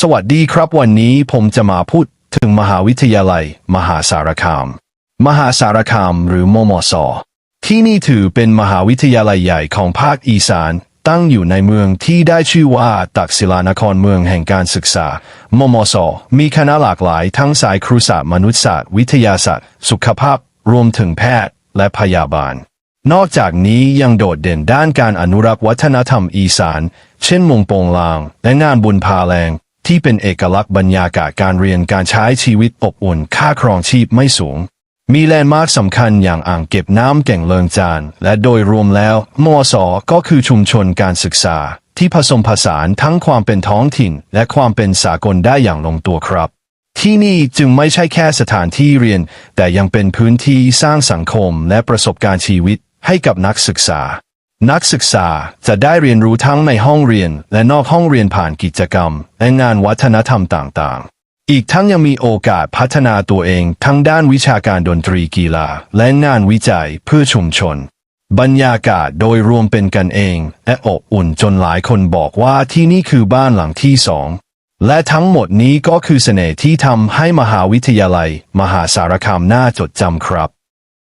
สวัสดีครับวันนี้ผมจะมาพูดถึงมหาวิทยาลัย มหาสารคาม มหาสารคามหรือมมส ที่นี่ถือเป็นมหาวิทยาลัยใหญ่ของภาคอีสาน ตั้งอยู่ในเมืองที่ได้ชื่อว่าตักศิลานครเมืองแห่งการศึกษา มมส มีคณะหลากหลายทั้งสายครุศาสตร์มนุษยศาสตร์ วิทยาศาสตร์ สุขภาพ รวมถึงแพทย์และพยาบาล นอกจากนี้ยังโดดเด่นด้านการอนุรักษ์วัฒนธรรมอีสาน เช่นมงโปงลาง และงานบุญพาแรง ที่เป็นเอกลักษณ์บรรยากาศการเรียนการใช้ชีวิตอบอุ่นค่าครองชีพไม่สูง มีแลนด์มาร์คสำคัญอย่างอ่างเก็บน้ำแก่งเลิงจาน และโดยรวมแล้วมอสอก็คือชุมชนการศึกษา ที่ผสมผสานทั้งความเป็นท้องถิ่น และความเป็นสากลได้อย่างลงตัวครับ ที่นี่จึงไม่ใช่แค่สถานที่เรียน แต่ยังเป็นพื้นที่สร้างสังคมและประสบการณ์ชีวิตให้กับนักศึกษา นักศึกษาจะได้เรียนรู้ทั้งในห้องเรียนและนอกห้องเรียนผ่านกิจกรรม และงานวัฒนธรรมต่างๆ อีกทั้งยังมีโอกาสพัฒนาตัวเองทั้งด้านวิชาการดนตรีกีฬา และงานวิจัยเพื่อชุมชน บรรยากาศโดยรวมเป็นกันเอง และอบอุ่นจนหลายคนบอกว่าที่นี่คือบ้านหลังที่สอง และทั้งหมดนี้ก็คือเสน่ห์ที่ทำให้มหาวิทยาลัย มหาสารคามน่าจดจำครับ